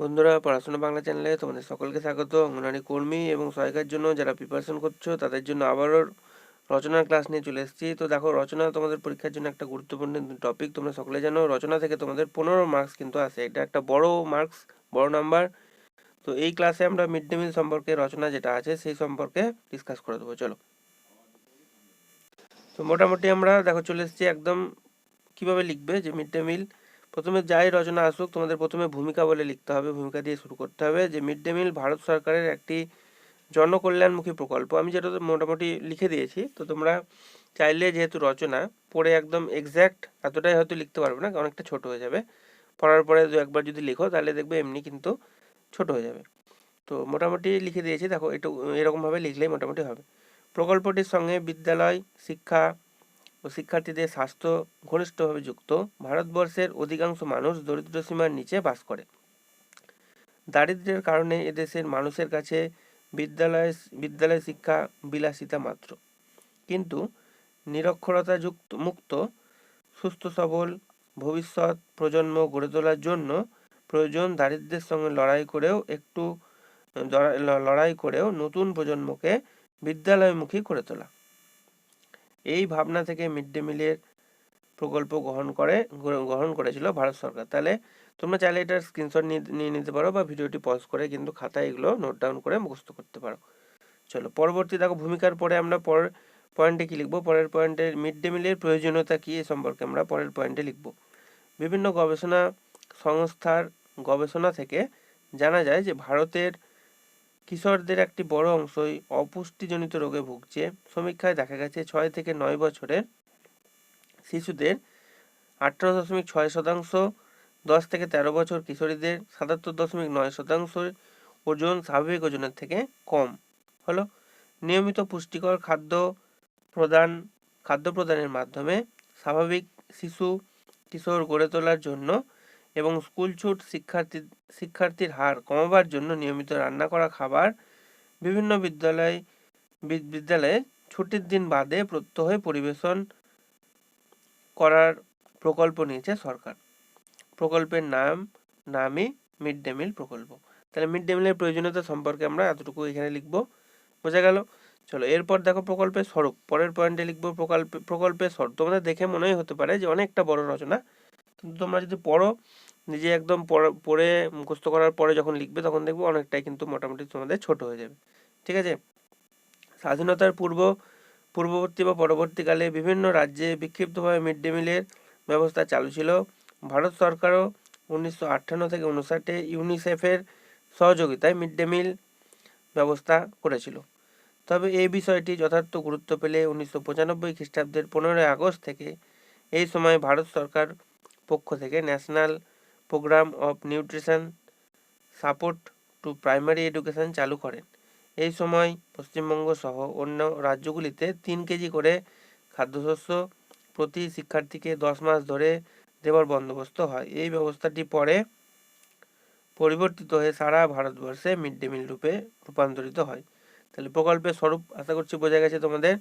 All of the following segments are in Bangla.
বন্ধুরা, পড়াশোনা বাংলা চ্যানেলে তোমাদের সকলকে স্বাগত। অঙ্গনারী কর্মী এবং সহায়িকার জন্য যারা প্রিপারেশন করছ, তাদের জন্য আবারও রচনার ক্লাস নিয়ে চলে এসেছি। তো দেখো, রচনা তোমাদের পরীক্ষার জন্য একটা গুরুত্বপূর্ণ টপিক তোমরা সকলে জানো, রচনা থেকে তোমাদের পনেরো মার্কস কিন্তু আসে। এটা একটা বড় মার্কস বড় নাম্বার তো এই ক্লাসে আমরা মিড ডে মিল সম্পর্কে রচনা যেটা আছে, সেই সম্পর্কে ডিসকাস করে দেবো। চলো। তো মোটামুটি আমরা দেখো, চলে এসেছি একদম কীভাবে লিখবে যে মিড ডে মিল প্রথমে যাই রচনা আসুক, তোমাদের প্রথমে ভূমিকা বলে লিখতে হবে, ভূমিকা দিয়ে শুরু করতে হবে যে মিড ডে মিল ভারত সরকারের একটি জনকল্যাণমুখী প্রকল্প। আমি যেটা মোটামুটি লিখে দিয়েছি, তো তোমরা চাইলে যেহেতু রচনা, পড়ে একদম এক্স্যাক্ট এতটাই হয়তো লিখতে পারবে না অনেকটা ছোট হয়ে যাবে। পড়ার পরে দু একবার যদি লিখো, তাহলে দেখবে এমনি কিন্তু ছোট হয়ে যাবে। তো মোটামুটি লিখে দিয়েছি, দেখো, একটু এরকমভাবে লিখলেই মোটামুটি হবে। প্রকল্পটির সঙ্গে বিদ্যালয়, শিক্ষা ও শিক্ষার্থীদের স্বাস্থ্য ঘনিষ্ঠভাবে যুক্ত, ভারতবর্ষের অধিকাংশ মানুষ দরিদ্র সীমার নিচে বাস করে। দারিদ্র্যের কারণে এদেশের মানুষের কাছে বিদ্যালয় বিদ্যালয় শিক্ষা বিলাসিতা মাত্র। কিন্তু নিরক্ষরতা যুক্ত, মুক্ত, সুস্থ, সবল ভবিষ্যৎ প্রজন্ম গড়ে তোলার জন্য প্রয়োজন দারিদ্র্যের সঙ্গে লড়াই করেও একটু, লড়াই করেও নতুন প্রজন্মকে বিদ্যালয়মুখী করে তোলা। এই ভাবনা থেকে মিড ডে মিলের প্রকল্প গ্রহণ করে গ্রহণ করেছিল ভারত সরকার। তাহলে তোমরা চাইলে এটার স্ক্রিনশট নিয়ে নিতে পারো বা ভিডিওটি পজ করে কিন্তু খাতায় এগুলো নোট ডাউন করে মুখস্থ করতে পারো। চলো, পরবর্তী দেখো ভূমিকার পরে আমরা পরের পয়েন্টে কি লিখব? পরের পয়েন্টে মিড ডে মিলের প্রয়োজনীয়তা কী এ সম্পর্কে আমরা পরের পয়েন্টে লিখব। বিভিন্ন গবেষণা সংস্থার গবেষণা থেকে জানা যায় যে ভারতের কিশোরদের একটি বড় অংশই অপুষ্টিজনিত রোগে ভুগছে। সমীক্ষায় দেখা গেছে, ছয় থেকে নয় বছরের শিশুদের আঠারো দশমিক ছয় শতাংশ, দশ থেকে তেরো বছর কিশোরীদের সাতাত্তর দশমিক নয় শতাংশ ওজন স্বাভাবিক ওজনের থেকে কম। হলো, নিয়মিত পুষ্টিকর খাদ্য প্রদান, খাদ্য প্রদানের মাধ্যমে স্বাভাবিক শিশু, কিশোর গড়ে তোলার জন্য এবং স্কুল ছুট শিক্ষার্থী, শিক্ষার্থীর হার কমাবার জন্য নিয়মিত রান্না করা খাবার বিভিন্ন বিদ্যালয় বিদ্যালয়ে ছুটির দিন বাদে প্রত্যহ পরিবেশন করার প্রকল্প নিয়েছে সরকার। প্রকল্পের নাম, নামই মিড ডে মিল প্রকল্প। তাহলে মিড ডে মিলের প্রয়োজনীয়তা সম্পর্কে আমরা এতটুকু এখানে লিখব। বোঝা গেল? চলো, এরপর দেখো প্রকল্পের স্বরূপ। পরের পয়েন্টে লিখব, প্রকল্প, প্রকল্পের স্বরূপ তোমাদের দেখে মনেই হতে পারে যে অনেকটা বড় রচনা। কিন্তু তোমরা যদি পড়ো, নিজে একদম পড়ে মুখস্থ করার পরে যখন লিখবে তখন দেখবে অনেকটাই কিন্তু মোটামুটি তোমাদের ছোট হয়ে যাবে। ঠিক আছে? স্বাধীনতার পূর্ব, পূর্ববর্তী বা পরবর্তীকালে বিভিন্ন রাজ্যে বিক্ষিপ্তভাবে মিড ডে মিলের ব্যবস্থা চালু ছিল। ভারত সরকারও উনিশশো আটান্ন থেকে উনষাটে ইউনিসেফের সহযোগিতায় মিড ডে মিল ব্যবস্থা করেছিল। তবে এই বিষয়টি যথার্থ গুরুত্ব পেলে উনিশশো পঁচানব্বই খ্রিস্টাব্দের পনেরোই আগস্ট থেকে এই সময় ভারত সরকার পক্ষ থেকে national programme of nutrition support to primary education চালু করেন। এই সময় পশ্চিমবঙ্গ সহ অন্য রাজ্যগুলিতে তিন কেজি করে খাদ্যশস্য প্রতি শিক্ষার্থীকে দশ মাস ধরে দেওয়ার বন্দোবস্ত হয়। এই ব্যবস্থাটি পরে পরিবর্তিত হয়ে সারা ভারতবর্ষে মিড ডে মিল রূপে রূপান্তরিত হয়। তাহলে প্রকল্পের স্বরূপ আশা করছি বোঝা গেছে তোমাদের।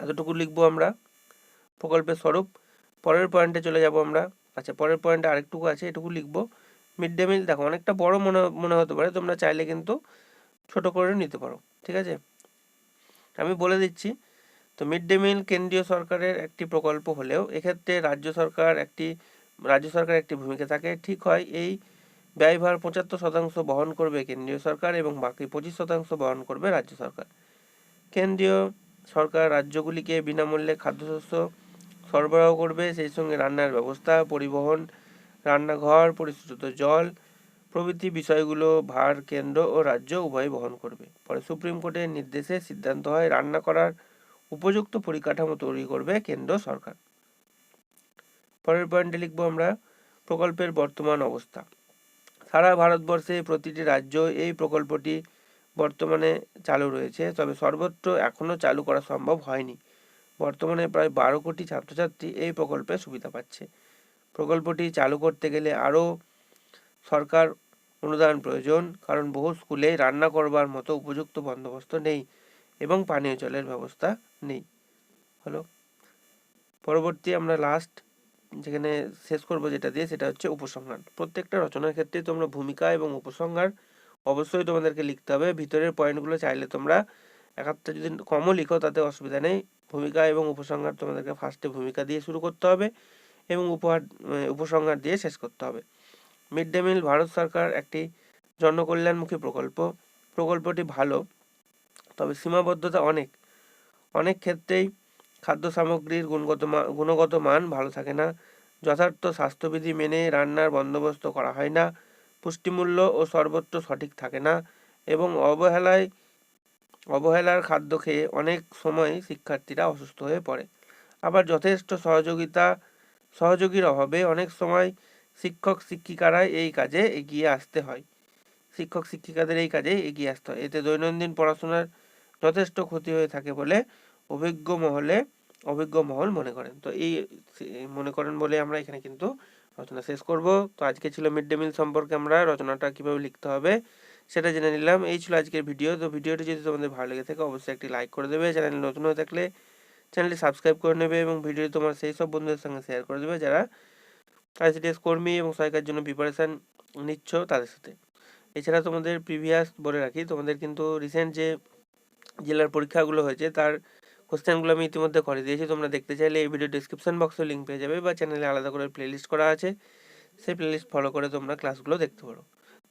এতটুকু লিখব আমরা। প্রকল্পের স্বরূপ পরের পয়েন্টে চলে যাব আমরা। আচ্ছা পরের পয়েন্টে আরেকটুকু আছে, এটুকু লিখব। মিড ডে মিল দেখো, অনেকটা বড় মনে মনে হতে পারে, তোমরা চাইলে কিন্তু ছোট করে নিতে পারো, ঠিক আছে? আমি বলে দিচ্ছি, তো মিড ডে মিল কেন্দ্রীয় সরকারের একটি প্রকল্প হলেও এক্ষেত্রে রাজ্য সরকার একটি, রাজ্য সরকার একটি ভূমিকা থাকে। ঠিক হয়, এই ব্যয়ভার পঁচাত্তর শতাংশ বহন করবে কেন্দ্রীয় সরকার এবং বাকি পঁচিশ শতাংশ বহন করবে রাজ্য সরকার। কেন্দ্রীয় সরকার রাজ্যগুলিকে বিনামূল্যে খাদ্যশস্য সরবরাহ করবে, সেই সঙ্গে রান্নার ব্যবস্থা, পরিবহন, রান্নাঘর পরিশ্রুত জল, প্রভৃতি বিষয়গুলো ভার কেন্দ্র ও রাজ্য উভয় বহন করবে। পরে সুপ্রিম কোর্টের নির্দেশে সিদ্ধান্ত হয়, রান্না করার উপযুক্ত পরিকাঠামো তৈরি করবে কেন্দ্র সরকার। পরের পয়েন্টে লিখব আমরা প্রকল্পের বর্তমান অবস্থা। সারা ভারতবর্ষে প্রতিটি রাজ্য এই প্রকল্পটি বর্তমানে চালু রয়েছে, তবে সর্বত্র এখনও চালু করা সম্ভব হয়নি। বর্তমানে প্রায় বারো কোটি ছাত্রছাত্রী এই প্রকল্পে সুবিধা পাচ্ছে। প্রকল্পটি চালু করতে গেলে আরও সরকার অনুদান প্রয়োজন, কারণ বহু স্কুলে রান্না করবার মতো উপযুক্ত বন্দোবস্ত নেই এবং পানীয় জলের ব্যবস্থা নেই। হলো। পরবর্তী আমরা লাস্ট যেখানে শেষ করব যেটা দিয়ে, সেটা হচ্ছে উপসংহার। প্রত্যেকটা রচনার ক্ষেত্রে তোমরা ভূমিকা এবং উপসংহার অবশ্যই তোমাদেরকে লিখতে হবে। ভিতরের পয়েন্টগুলো চাইলে তোমরা এক একটা যদি কমও লিখো, তাতে অসুবিধা নেই। ভূমিকা এবং উপসংহার তোমাদেরকে ফার্স্টে ভূমিকা দিয়ে শুরু করতে হবে এবং উপহার উপসংহার দিয়ে শেষ করতে হবে। মিড ডে মিল ভারত সরকার একটি জনকল্যাণমুখী প্রকল্প। প্রকল্পটি ভালো, তবে সীমাবদ্ধতা অনেক। অনেক ক্ষেত্রেই খাদ্য সামগ্রীর গুণগত গুণগত মান ভালো থাকে না। যথার্থ স্বাস্থ্যবিধি মেনে রান্নার বন্দোবস্ত করা হয় না। পুষ্টিমূল্য ও সর্বত্র সঠিক থাকে না এবং অবহেলায় অবহেলার খাদ্য খেয়ে অনেক সময় শিক্ষার্থীরা অসুস্থ হয়ে পড়ে। আবার যথেষ্ট সহযোগিতা, সহযোগীর অভাবে অনেক সময় শিক্ষক শিক্ষিকারা এই কাজে এগিয়ে আসতে হয়। শিক্ষক, শিক্ষিকাদের এই কাজে এগিয়ে আসতে হয়। এতে দৈনন্দিন পড়াশোনার যথেষ্ট ক্ষতি হয়ে থাকে বলে অভিজ্ঞ মহলে, অভিজ্ঞ মহল মনে করেন। তো এই মনে করেন বলে আমরা এখানে কিন্তু রচনা শেষ করব। তো আজকে ছিল মিড ডে মিল সম্পর্কে আমরা রচনাটা কীভাবে লিখতে হবে সেটা জেনে নিলাম। এই ছিল আজকের ভিডিও। তো ভিডিওটি যদি তোমাদের ভালো লেগে থাকে, অবশ্যই একটি লাইক করে দেবে। চ্যানেল নতুন হয়ে থাকলে চ্যানেলটি সাবস্ক্রাইব করে নেবে এবং ভিডিও তোমার সেই সব বন্ধুদের সঙ্গে শেয়ার করে দেবে যারা আইসিডিএস কর্মী এবং সরকারের জন্য প্রিপারেশান নিচ্ছ তাদের সাথে। এছাড়া তোমাদের প্রিভিয়াস বলে রাখি, তোমাদের কিন্তু রিসেন্ট যে জেলার পরীক্ষাগুলো হয়েছে, তার কোশ্চেনগুলো আমি ইতিমধ্যে করে দিয়েছি। তোমরা দেখতে চাইলে এই ভিডিও ডিসক্রিপশন বক্সে লিঙ্ক পেয়ে যাবে বা চ্যানেলে আলাদা করে প্লেলিস্ট করা আছে। সেই প্লেলিস্ট ফলো করে তোমরা ক্লাসগুলো দেখতে পারো।